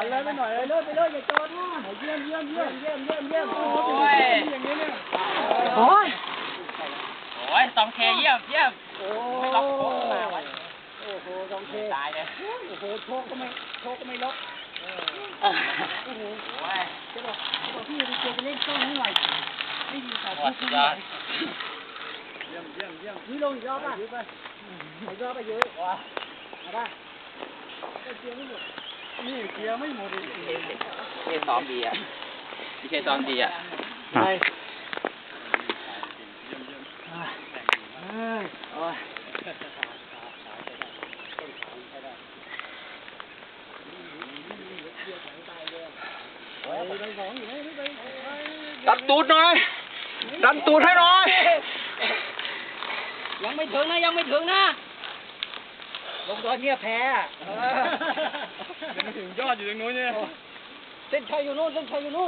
ดันเลยไปหน่อยเลยเลยไปเลยอย่าจอดนะเยี่ยมเยี่ยมเยี่ยมเยี่ยมเยี่ยมเยี่ยมโอ้ยอย่างนี้เนี่ยโอ้ยโอ้ยสองเคเยี่ยมเยี่ยมโอ้ไม่ล็อกโค้งมาไว้โอ้โหสองเคตายเลยโอ้โหโชคก็ไม่โชคก็ไม่ล็อกโอ้โหจะบอกจะบอกพี่ไปเจอไปเล่นกล้องให้หน่อยไม่ยินสายพูดขึ้นมาเยี่ยมเยี่ยมเยี่ยมพี่ลงอีกรอบป่ะไปอีกรอบไปเยอะว้าเอาป่ะเจียไม่หมด นี่เกียร์ไม่หมดเลยเท่ซ้อมดีอะไม่ใช่ซ้อมดีอะไปเอ้ยโอ้ยดันตูดหน่อย ดันตูดให้หน่อย ยังไม่ถึงนะ ยังไม่ถึงนะ ลงตอนเนี้ยแพ้ อะเออยังไม่ถึงยอดอยู่ตรงนู้นเนี่ยเส้นชัยอยู่นู่นเส้นชัยอยู่นู่